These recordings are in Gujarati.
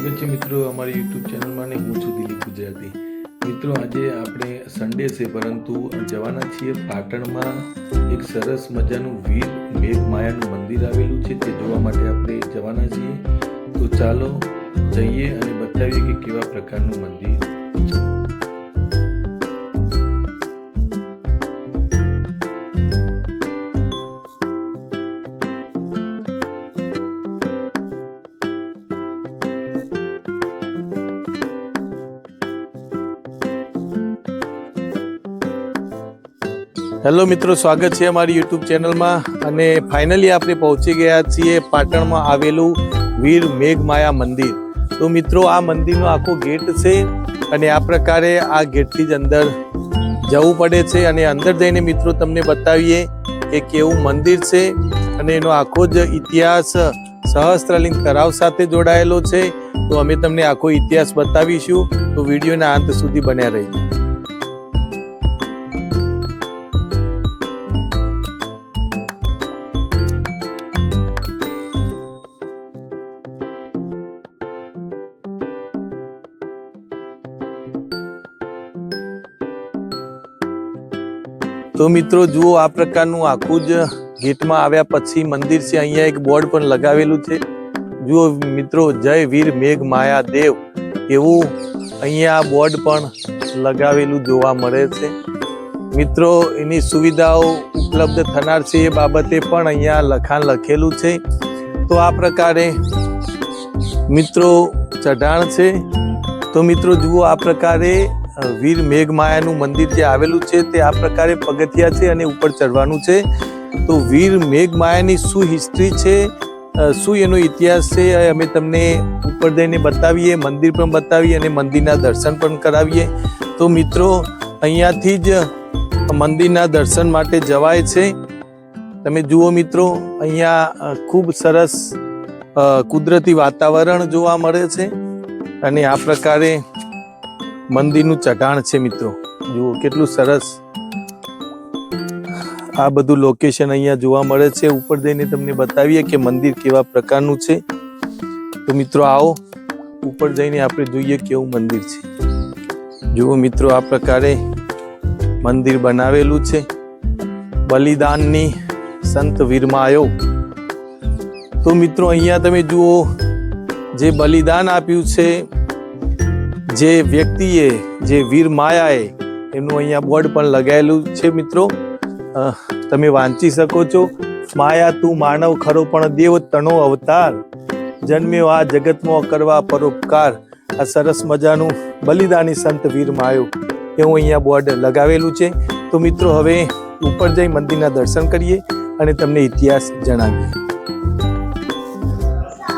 સ્વાગત છે મિત્રો અમારી યુટ્યુબ ચેનલમાં ને હું છું દિલીપ ગુજરાતી. મિત્રો, આજે આપણે સન્ડે છે, પરંતુ જવાના છીએ પાટણમાં એક સરસ મજાનું વીર મેઘમાયાનું મંદિર આવેલું છે તે જોવા માટે આપણે જવાના છીએ. તો ચાલો જઈએ અને બતાવીએ કે કેવા પ્રકારનું મંદિર હેલો મિત્રો, સ્વાગત છે અમારી યુટ્યુબ ચેનલમાં અને ફાઇનલી આપણે પહોંચી ગયા છીએ પાટણમાં આવેલું વીર મેઘમાયા મંદિર. તો મિત્રો, આ મંદિરનો આખો ગેટ છે અને આ પ્રકારે આ ગેટથી જ અંદર જવું પડે છે અને અંદર જઈને મિત્રો તમને બતાવીએ કે કેવું મંદિર છે અને એનો આખો જ ઇતિહાસ સહસ્ત્રલિંગ તળાવ સાથે જોડાયેલો છે. તો અમે તમને આખો ઇતિહાસ બતાવીશું. તો વિડીયોના અંત સુધી બન્યા રહીજો તો મિત્રો, જુઓ આ પ્રકારનું આખું જ ગેટમાં આવ્યા પછી મંદિર છે. અહીંયા એક બોર્ડ પણ લગાવેલું છે. જુઓ મિત્રો, જય વીર મેઘ માયા દેવ. એવું અહીંયા બોર્ડ પણ લગાવેલું જોવા મળે છે. મિત્રો, એની સુવિધાઓ ઉપલબ્ધ થનાર છે એ બાબતે પણ અહીંયા લખાણ લખેલું છે. તો આ પ્રકારે મિત્રો, ચઢાણ છે. તો મિત્રો, જુઓ આ પ્રકારે વીર મેઘમાયાનું મંદિર જે આવેલું છે તે આ પ્રકારે પગથિયા છે અને ઉપર ચડવાનું છે. તો વીર મેઘમાયાની શું હિસ્ટ્રી છે? શું એનો ઇતિહાસ છે? અમે તમને ઉપર જઈને બતાવીએ, મંદિર પણ બતાવીએ અને મંદિરના દર્શન પણ કરાવીએ. તો મિત્રો, અહીંયાથી જ મંદિરના દર્શન માટે જવાય છે. તમે જુઓ મિત્રો, અહીંયા ખૂબ સરસ કુદરતી વાતાવરણ જોવા મળે છે. અને આ પ્રકારે મંદિરનું ચઢાણ છે મિત્રો. જુઓ, કેટલું સરસ. આ બધું લોકેશન અહીંયા જોવા મળે છે. ઉપર જઈને તમને બતાવીએ કે મંદિર કેવા પ્રકારનું છે. તો મિત્રો આવો, ઉપર જઈને આપણે જોઈએ કેવું મંદિર છે. જુઓ મિત્રો, આ પ્રકારે મંદિર બનાવેલું છે. બલિદાનની સંત વીરમાયો. તો મિત્રો, અહીંયા તમે જુઓ, જે બલિદાન આપ્યું છે જે વ્યક્તિએ, જે વીર માયાએ એનું અહીંયા બોર્ડ પણ લગાવેલું છે મિત્રો. તમે વાંચી શકો છો, માયા તું માનવ ખરો પણ દેવ તણો અવતાર. જન્મ્યો આ જગતમાં કરવા પરોપકાર. આ સરસ મજાનું બલિદાની સંત વીર માયો એવું અહીંયા બોર્ડ લગાવેલું છે. તો મિત્રો, હવે ઉપર જઈ મંદિરના દર્શન કરીએ અને તમને ઇતિહાસ જણાવીએ.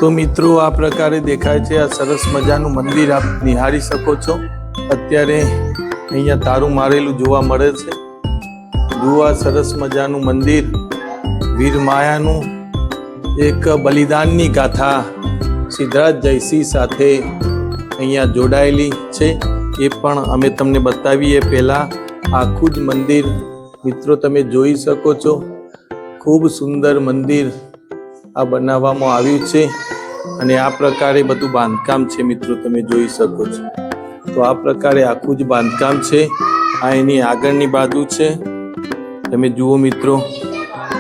તો મિત્રો, આ પ્રકારે દેખાય છે. આ સરસ મજાનું મંદિર આપ નિહાળી શકો છો. અત્યારે અહીંયા તારું મારેલું જોવા મળે છે. જુઓ સરસ મજાનું મંદિર. વીર માયાનું એક બલિદાનની ગાથા સિદ્ધરાજ જયસિંહ સાથે અહીંયા જોડાયેલી છે. એ પણ અમે તમને બતાવીએ પહેલાં. આખું જ મંદિર મિત્રો તમે જોઈ શકો છો. ખૂબ સુંદર મંદિર આ બનાવવામાં આવ્યું છે. અને આ પ્રકારે બધું બાંધકામ છે મિત્રો, તમે જોઈ શકો છો. તો આ પ્રકારે આખું જ બાંધકામ છે. આ એની આગળની બાજુ છે. તમે જુઓ મિત્રો,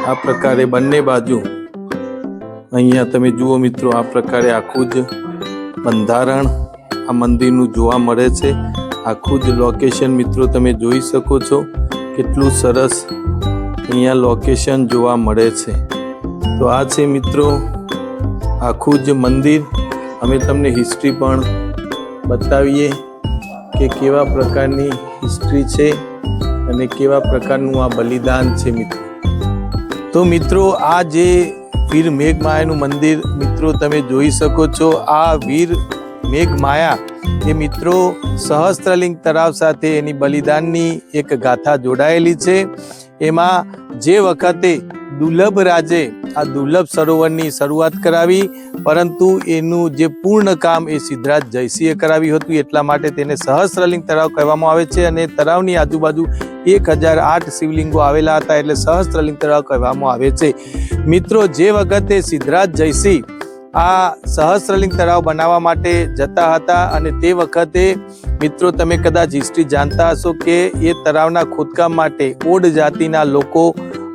આ પ્રકારે બંને બાજુ. અહીંયા તમે જુઓ મિત્રો, આ પ્રકારે આખું જ બંધારણ આ મંદિરનું જોવા મળે છે. આખું જ લોકેશન મિત્રો, તમે જોઈ શકો છો કેટલું સરસ અહીંયા લોકેશન જોવા મળે છે. તો આ છે મિત્રો આખું જ મંદિર અમે તમને હિસ્ટ્રી પણ બતાવીએ કે કેવા પ્રકારની હિસ્ટ્રી છે અને કેવા પ્રકારનું આ બલિદાન છે મિત્રો. તો મિત્રો, આ જે વીર મેઘમાયાનું મંદિર, મિત્રો, તમે જોઈ શકો છો, આ વીર મેઘમાયા એ મિત્રો સહસ્ત્રલિંગ તળાવ સાથે એની બલિદાનની એક ગાથા જોડાયેલી છે. એમાં જે વખતે દુર્લભ રાજે આ દુર્લભ સરોવરની શરૂઆત કરાવી, પરંતુ એનું જે પૂર્ણ કામ એ સિદ્ધરાજ જયસિંહે કરાવ્યું હતું. એટલા માટે તેને સહસ્ત્રલિંગ તળાવ કહેવામાં આવે છે અને તળાવની આજુબાજુ એક હજાર આઠ શિવલિંગો આવેલા હતા એટલે સહસ્ત્રલિંગ તળાવ કહેવામાં આવે છે. મિત્રો, જે વખતે સિદ્ધરાજ જયસિંહ આ સહસ્ત્રલિંગ તળાવ બનાવવા માટે જતા હતા અને તે વખતે, મિત્રો, તમે કદાચ હિસ્ટ્રી જાણતા હશો કે એ તળાવના ખોદકામ માટે ઓડ જાતિના લોકો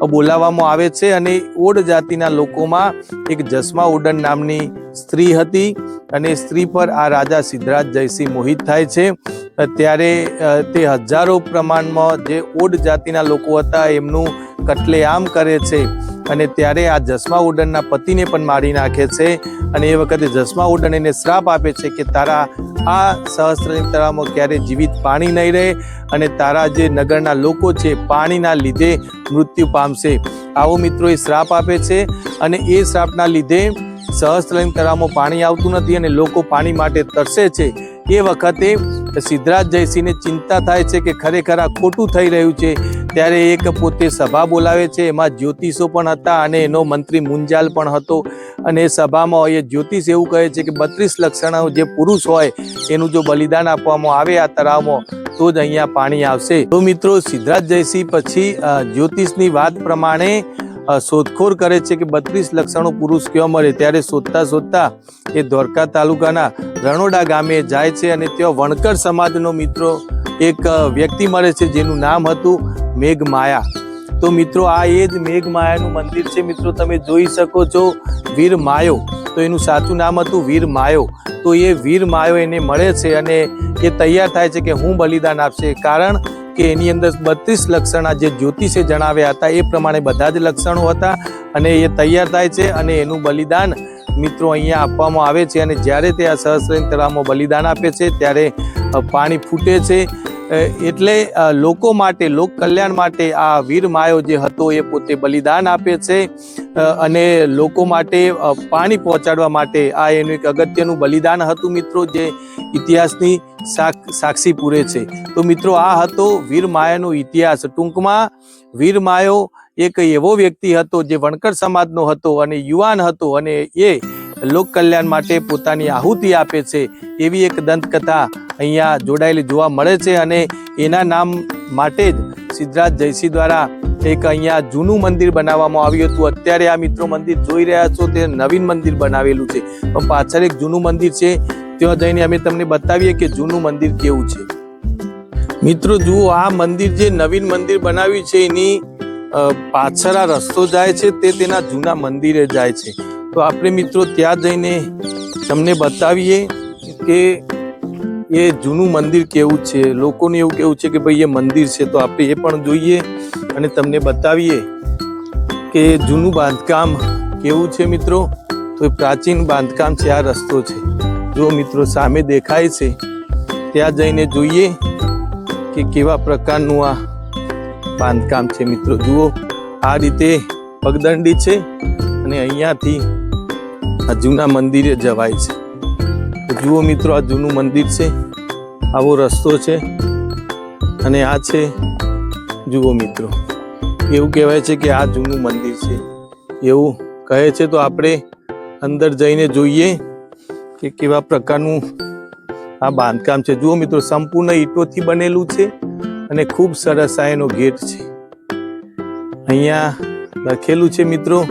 બોલાવવામાં આવે છે અને ઓડ જાતિના લોકોમાં એક જસમા ઉડન નામની સ્ત્રી હતી અને સ્ત્રી પર આ રાજા સિદ્ધરાજ જયસિંહ મોહિત થાય છે. ત્યારે તે હજારો પ્રમાણમાં જે ઓડ જાતિના લોકો હતા, એમનું કટલેઆમ કરે છે. અને ત્યારે આ જસમા ઉડનના પતિને પણ મારી નાખે છે અને એ વખતે જસમા ઉડન એને શ્રાપ આપે છે કે તારા આ સહસ્ત્રની તળાવમાં ક્યારેય જીવિત પાણી નહીં રહે અને તારા જે નગરના લોકો છે પાણીના લીધે મૃત્યુ પામશે. આવો મિત્રો, એ શ્રાપ આપે છે અને એ શ્રાપના લીધે સહસ્ત્રલિંગ તળાવમાં પાણી આવતું નથી અને લોકો પાણી માટે તરસે છે. એ વખતે સિદ્ધરાજ જયસિંહને ચિંતા થાય છે કે ખરેખર આ ખોટું થઈ રહ્યું છે. ત્યારે એક પોતે સભા બોલાવે છે. એમાં જ્યોતિષો પણ હતા અને એનો મંત્રી મુંજાલ પણ હતો. અને એ સભામાં એ જ્યોતિષ એવું કહે છે કે બત્રીસ લક્ષણો જે પુરુષ હોય, એનું જો બલિદાન આપવામાં આવે આ તળાવમાં તો જ અહીંયા પાણી આવશે. તો મિત્રો સિદ્ધરાજ જયસિંહ પછી જ્યોતિષની વાત પ્રમાણે શોધખોળ કરે છે કે બત્રીસ લક્ષણો પુરુષ કેવા મળે ત્યારે શોધતા શોધતા એ દ્વારકા તાલુકાના રણોડા ગામે જાય છે અને ત્યાં વણકર સમાજનો મિત્રો એક વ્યક્તિ મળે છે જેનું નામ હતું મેઘમાયા. તો મિત્રો, આ એ જ મેઘમાયાનું મંદિર છે. મિત્રો, તમે જોઈ શકો છો વીર માયો. તો એનું સાચું નામ હતું વીર માયો. તો એ વીર માયો એને મળે છે અને એ તૈયાર થાય છે કે હું બલિદાન આપશે. કારણ કે એની અંદર બત્રીસ લક્ષણા જે જ્યોતિષે જણાવ્યા હતા, એ પ્રમાણે બધા જ લક્ષણો હતા અને એ તૈયાર થાય છે અને એનું બલિદાન મિત્રો અહીંયા આપવામાં આવે છે અને જ્યારે તે આ સહસ્ત્રલિંગ તળાવમાં બલિદાન આપે છે, ત્યારે પાણી ફૂટે છે એટલે લોકો માટે, લોક કલ્યાણ માટે આ વીર માયો જે હતો એ પોતે બલિદાન આપે છે અને લોકો માટે પાણી પહોંચાડવા માટે આ એનું એક અગત્યનું બલિદાન હતું મિત્રો, જે ઇતિહાસની સાક- સાક્ષી પૂરે છે. તો મિત્રો, આ હતો વીર માયાનો ઇતિહાસ. ટૂંકમાં, વીર માયો એક એવો વ્યક્તિ હતો જે વણકર સમાજનો હતો અને યુવાન હતો અને એ લોક કલ્યાણ માટે પોતાની આહુતિ આપે છે. એવી એક દંતકથા અહીંયા જોડાયેલી જોવા મળે છે અને એના નામ માટે જ સિદ્ધરાજ જયસિંહ દ્વારા એક અહીંયા જૂનું મંદિર બનાવવામાં આવ્યું હતું. અત્યારે આ મિત્રો મંદિર જોઈ રહ્યા છો, તે નવીન મંદિર બનાવેલું છે. પણ પાછળ એક જૂનું મંદિર છે, ત્યાં જઈને અમે તમને બતાવીએ કે જૂનું મંદિર કેવું છે. મિત્રો, જુઓ, આ મંદિર જે નવીન મંદિર બનાવ્યું છે, એની પાછળ આ રસ્તો જાય છે, તે તેના જૂના મંદિરે જાય છે. તો આપણે મિત્રો ત્યાં જઈને તમને બતાવીએ કે એ જૂનું મંદિર કેવું છે. લોકોને એવું કેવું છે કે ભાઈ, એ મંદિર છે તો આપણે એ પણ જોઈએ અને તમને બતાવીએ કે જૂનું બાંધકામ કેવું છે મિત્રો. તો એ પ્રાચીન બાંધકામ છે, આ રસ્તો છે. જો મિત્રો સામે દેખાય છે, ત્યાં જઈને જોઈએ કે કેવા પ્રકારનું આ બાંધકામ છે મિત્રો. જુઓ, આ રીતે પગદંડી છે. અને અહીંયાથી આ જૂના મંદિરે જવાય છે. જુઓ મિત્રો, આ જૂનું મંદિર છે. આવો રસ્તો છે. અને આ છે, જુઓ મિત્રો, એવું કહેવાય છે કે આ જૂનું મંદિર છે. એવું કહે છે તો આપણે અંદર જઈને જોઈએ કે કેવા પ્રકારનું આ બાંધકામ છે. જુઓ મિત્રો, સંપૂર્ણ ઈંટોથી બનેલું છે અને ખૂબ સરસ આ એનો ગેટ છે. અહીંયા લખેલું છે મિત્રો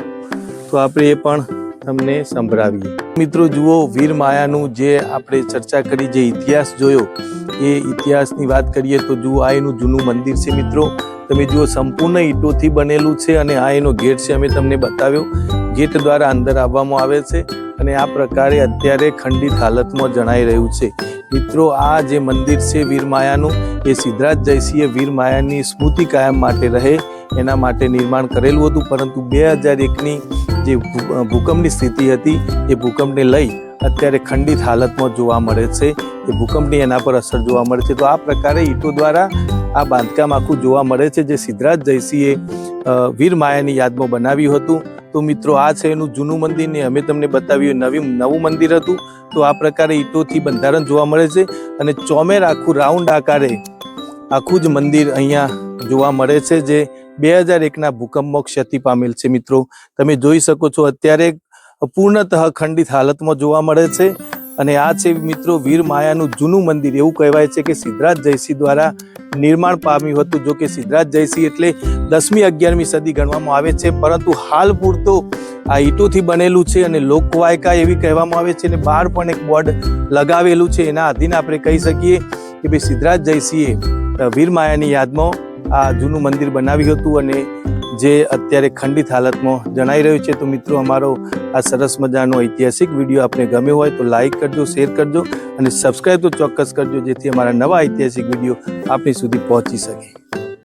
તો એ પણ તમને સંભળાવીએ. મિત્રો, જુઓ, વીર માયાનું જે આપણે ચર્ચા કરી, જે ઇતિહાસ જોયો, એ ઇતિહાસની વાત કરીએ તો જુઓ, આ એનું જૂનું મંદિર છે. મિત્રો, તમે જુઓ, સંપૂર્ણ ઈંટોથી બનેલું છે અને આ એનો ગેટ છે, અમે તમને બતાવ્યો. ગેટ દ્વારા અંદર આવવામાં આવે છે અને આ પ્રકારે અત્યારે ખંડિત હાલતમાં જણાઈ રહ્યું છે. મિત્રો, આ જે મંદિર છે વીરમાયાનું એ સિદ્ધરાજ જયસિંહે વીરમાયાની સ્મૃતિ કાયમ માટે રહે, એના માટે નિર્માણ કરેલું હતું. પરંતુ બે હજાર એકની જે ભૂકંપની સ્થિતિ હતી, એ ભૂકંપને લઈ અત્યારે ખંડિત હાલતમાં જોવા મળે છે. એ ભૂકંપની એના પર અસર જોવા મળે છે. તો આ પ્રકારે ઈંટો દ્વારા આ બાંધકામ આખું જોવા મળે છે, જે સિદ્ધરાજ જયસિંહે વીર માયાની યાદમાં બનાવ્યું હતું. તો મિત્રો, આ છે એનું જૂનું મંદિર ને અમે તમને બતાવ્યું નવી, નવું મંદિર હતું. તો આ પ્રકારે ઈંટોથી બંધારણ જોવા મળે છે અને ચોમેર આખું રાઉન્ડ આકારે આખું જ મંદિર અહીંયા જોવા મળે છે, જે બે હજાર એકના ભૂકંપમાં ક્ષતિ પામેલ છે મિત્રો. તમે જોઈ શકો છો અત્યારે પૂર્ણતઃ ખંડિત હાલતમાં જોવા મળે છે. અને આ છે મિત્રો વીર માયાનું જૂનું મંદિર. એવું કહેવાય છે કે સિદ્ધરાજ જયસિંહ દ્વારા નિર્માણ પામ્યું હતું, જો કે સિદ્ધરાજ જયસિંહ એટલે દસમી અગિયારમી સદી ગણવામાં આવે છે. પરંતુ હાલ પૂરતો આ ઈટોથી બનેલું છે અને લોકવાયકા એવી કહેવામાં આવે છે અને બહાર પણ એક બોર્ડ લગાવેલું છે. એના આધીન આપણે કહી શકીએ કે ભાઈ સિદ્ધરાજ જયસિંહે વીરમાયાની યાદમાં આ જૂનું મંદિર બનાવ્યું હતું અને જે અત્યારે ખંડિત હાલતમાં જણાઈ રહ્યું છે. તો મિત્રો, અમારો આ સરસ મજાનો ઐતિહાસિક વીડિયો આપને ગમ્યો હોય તો લાઇક કરજો, શેર કરજો અને સબસ્ક્રાઈબ તો ચોક્કસ કરજો, જેથી અમારા નવા ઐતિહાસિક વીડિયો આપની સુધી પહોંચી શકે.